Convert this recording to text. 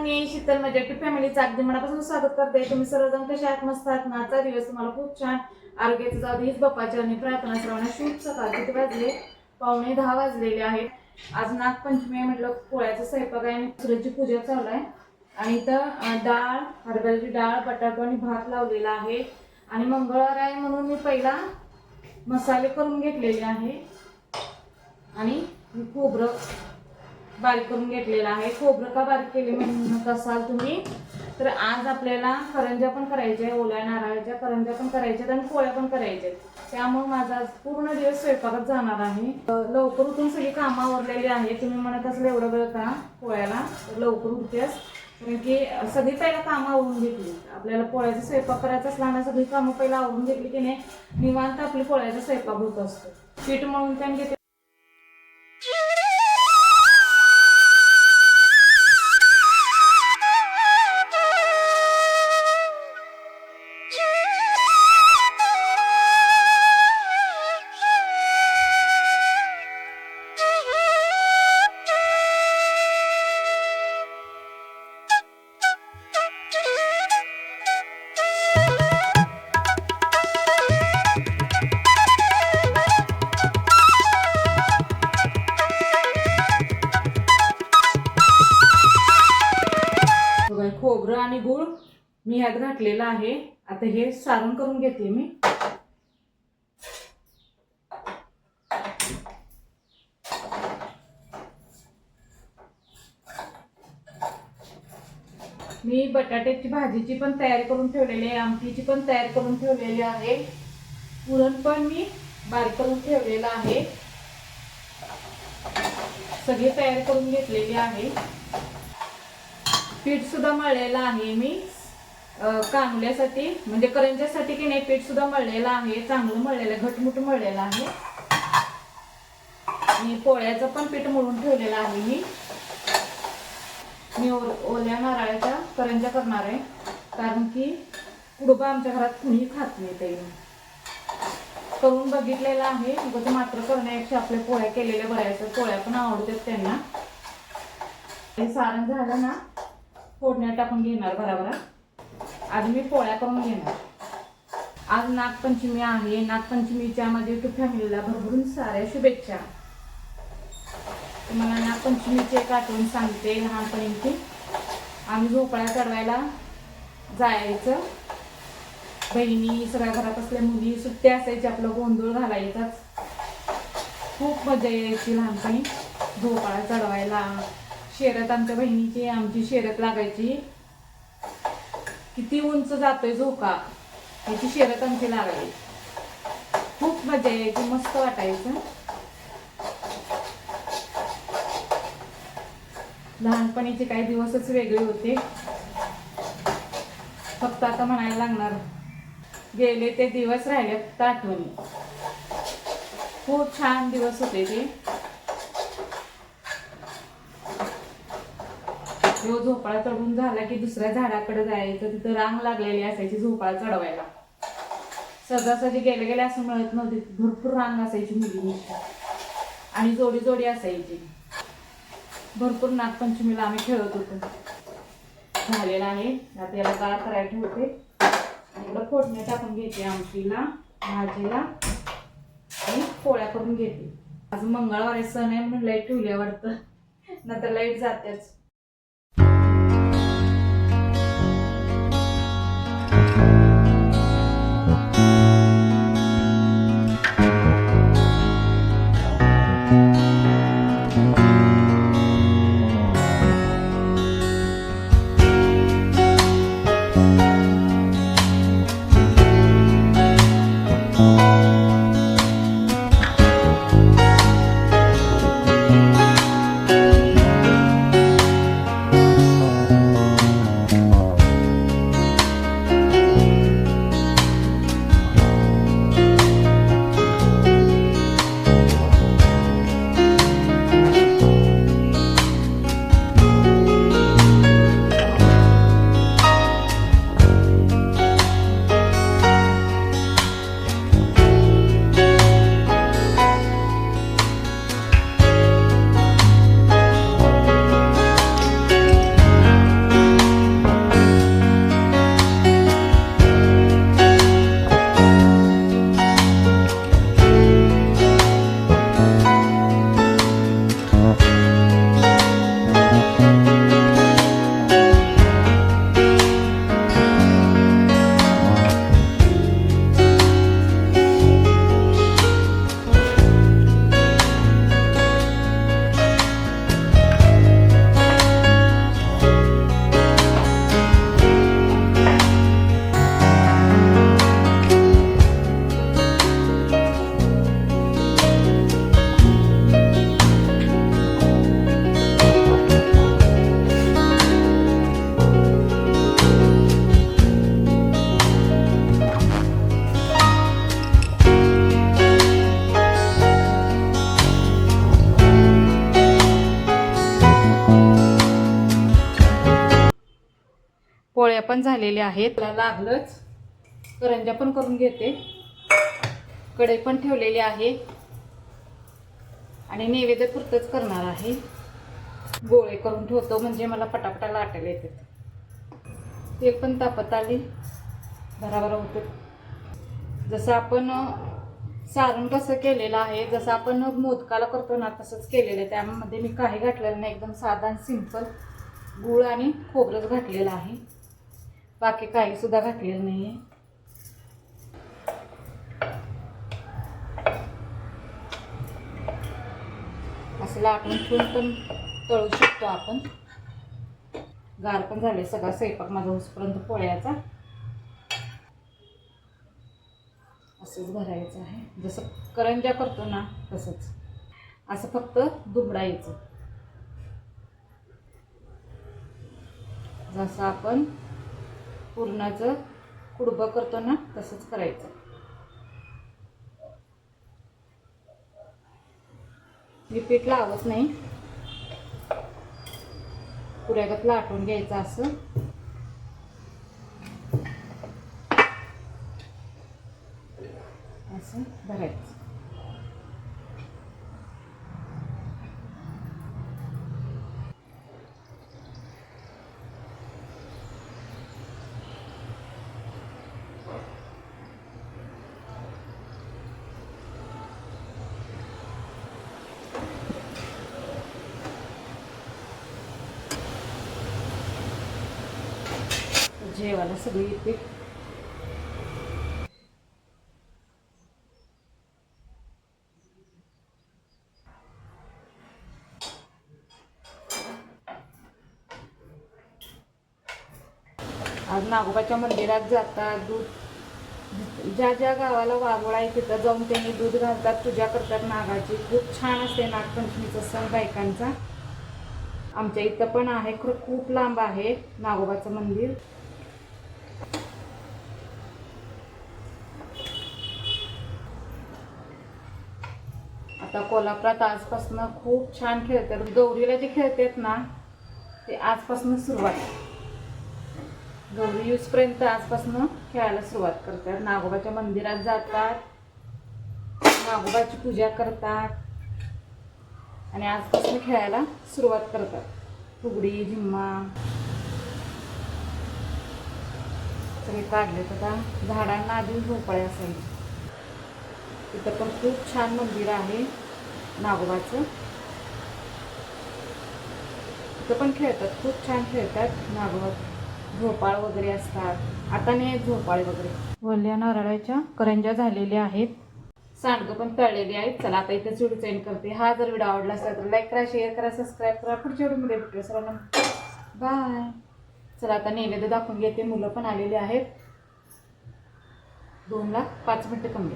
मी Sheetal majority फॅमिलीचं अगदी मनापासून स्वागत करते. तुम्ही सर्वजण कसे आहात? मस्त आहात ना? दिवस तुम्हाला खूप छान. आरोग्याचं जाऊ दे हीच बाप्पाच्या आणि प्रार्थना श्रवणा. शुभ सकाळ. किती वाजले? पावणे दहा वाजलेले आहेत. आज नागपंचमी आहे म्हटलं पोळ्याचा स्वयंपाक आहे आणि सूर्याची पूजा चालू आहे. आणि इथं डाळ हरभऱ्याची डाळ बटाटो आणि भात लावलेला आहे. आणि मंगळवार आहे म्हणून मी पहिला मसाले करून घेतलेले आहे. आणि खोबरं. बारीक करून घेतलेला आहे. खोबरं का बारीक केले म्हणत असाल तुम्ही. तर आज आपल्याला करंज्या पण करायच्या आहे ओल्या नारळाच्या करंज्या पण करायच्या आहेत आणि पोळ्या पण करायच्या आहेत. त्यामुळे माझा आज पूर्ण दिवस स्वयंपाकात जाणार आहे. लवकर उठून सगळी कामं आवरलेली आहे तुम्ही म्हणत असाल एवढं वेळ का पोळ्याला? लवकर उठतेस. कारण की सगळी पहिला कामं आवरून घेतली. आपल्याला पोळ्याचा स्वयंपाक करायचा असला ना सगळी कामं पहिला आवरून घेतली की नाही निवांत आपली पोळ्याचा स्वयंपाक होत असतो. पीठ मळून पण घेते खोबरं आणि गूळ मी ह्यात घातलेला आहे. आता हे सारण करून घेते मी. मी बटाट्याची भाजीची पण तयारी करून ठेवलेली आहे. आमटीची पण तयारी करून ठेवलेली आहे. पुरण पण मी बारीक करून ठेवलेलं आहे. सगळी तयारी करून घेतलेली आहे. पीठ सुद्धा मळलेलं आहे मी. कांगल्यासाठी म्हणजे करंज्यासाठी की नाही पीठ सुद्धा मळलेलं आहे. चांगलं मळलेलं आहे घटमुट मळलेलं आहे. आणि पोळ्याचं पण पीठ मळून ठेवलेलं आहे मी. मी ओल्या नारळाच्या करंज्या करणार आहे. कारण की कुडबा आमच्या घरात कुणी खात नाही ते. करून बघितलेलं आहे. उगाच मात्र करण्यापेक्षा आपल्या पोळ्या केलेल्या बऱ्याच पोळ्या पण आवडतात त्यांना. हे सारण झालं ना फोडण्यात टाकून घेणार भराभरा. आज मी पोळ्या करून घेणार. आज नागपंचमी आहे. नागपंचमीच्या माझ्या युट्यूब फॅमिलीला भरभरून साऱ्या शुभेच्छा. तुम्हाला नागपंचमीची एक आठवण सांगते लहानपणीची. आम्ही झोपाळ्या चढवायला जायचं. बहिणी सगळ्या घरात असल्या मुली सुट्ट्या असायची आपलं गोंधळ घालायचाच. खूप मजा यायची लहानपणी. झोपाळा चढवायला. शेरत आमच्या बहिणीची आमची शेरत लागायची. किती उंच जातोय झोका याची शेरत आमची लागायची. खूप मजा यायची मस्त वाटायचं. लहानपणीचे काही दिवसच वेगळे होते. फक्त आता म्हणायला लागणार गेले ते दिवस राहिले फक्त आठवणी. खूप छान दिवस होते ते. तो झोपाळा चढून झाला की दुसऱ्या झाडाकडे जायचं तिथं रांग लागलेली असायची झोपाळा चढवायला. सहजासहजी गेले गेले असं मिळत नव्हते भरपूर रांग असायची मुलींची. आणि जोडी जोडी असायची. भरपूर नागपंचमीला आम्ही खेळत होतो. झालेला आहे. आता याला गाळ करायला ठेवते. इकडं फोडणी टाकून घेते आमटीला भाजीला. आणि पोळ्या करून घेते. आज मंगळवारी सण आहे म्हणून लाइट ठेवली वाटतं. नंतर लाइट जातेच. करंज्या पण झालेल्या आहेत. त्याला लागलंच. करंज्या पण करून घेते. कढई पण ठेवलेली आहे. आणि नैवेद्यपुरतंच करणार आहे. गोळे करून ठेवतो म्हणजे मला पटापटा लाटायला येते ते पण तापत आली. भराभरा होते. जसं आपण सारण कसं केलेलं आहे जसं आपण मोदकाला करतो ना तसंच केलेलं आहे. त्यामध्ये मी काही घातलेलं नाही. एकदम साधा आणि सिंपल गूळ आणि खोबरंच घातलेलं आहे. बाकी काही सुद्धा घातलेलं नाही आहे असं लाटून ठेवून पण तळू शकतो आपण. गार पण झाले सगळा स्वयंपाक माझा उसपर्यंत पोळ्याचा. असंच भरायचं आहे. जसं करंजा करतो ना तसंच. असं फक्त दुबडायचं जसं आपण पुरणाचं कुडबं करतो ना तसंच करायचं. मी पीठ लावत नाही. पुऱ्यागत लाटून घ्यायचं असं. असं भरायचं. जेवायला सगळी येते. आज नागोबाच्या मंदिरात जातात दूध. ज्या ज्या गावाला वाघोळा आहे तिथं जाऊन त्यांनी दूध घालतात पूजा करतात. नागाची खूप छान असते नागपंचमीचा सण बायकांचा. आमच्या इथं पण आहे खरं खूप लांब आहे नागोबाचं मंदिर. आता कोल्हापुरात आजपासून खूप छान खेळतात गौरीला जे खेळतात ना ते आजपासून सुरुवात. गौरी यूजपर्यंत आजपासून खेळायला सुरुवात करतात. नागोबाच्या मंदिरात जातात. नागोबाची पूजा करतात. आणि आजपासून खेळायला सुरुवात करतात. फुगडी झिम्मा. सगळे काढलेत आता. झाडांना आधी झोपाळे असायचे. तिथं पण खूप छान मंदिर आहे नागोबाचं. तिथं पण खेळतात खूप छान खेळतात नागोबा. झोपाळ वगैरे असतात. आता नाही आहेत झोपाळे वगैरे. वल्ल्या नारळाच्या करंजा झालेल्या आहेत. सांडगं पण तळलेली आहेत. चला आता इथे व्हिडिओ सेंड करते. हा जर व्हिडिओ आवडला असेल तर लाईक करा शेअर करा सबस्क्राईब करा. पुढच्या व्हिडिओमध्ये भेटूया सर्वांना. बाय चला आता नैवेद्य दाखवून घेते. मुलं पण आलेली आहेत. दोन लाख पाच मिनटं कमी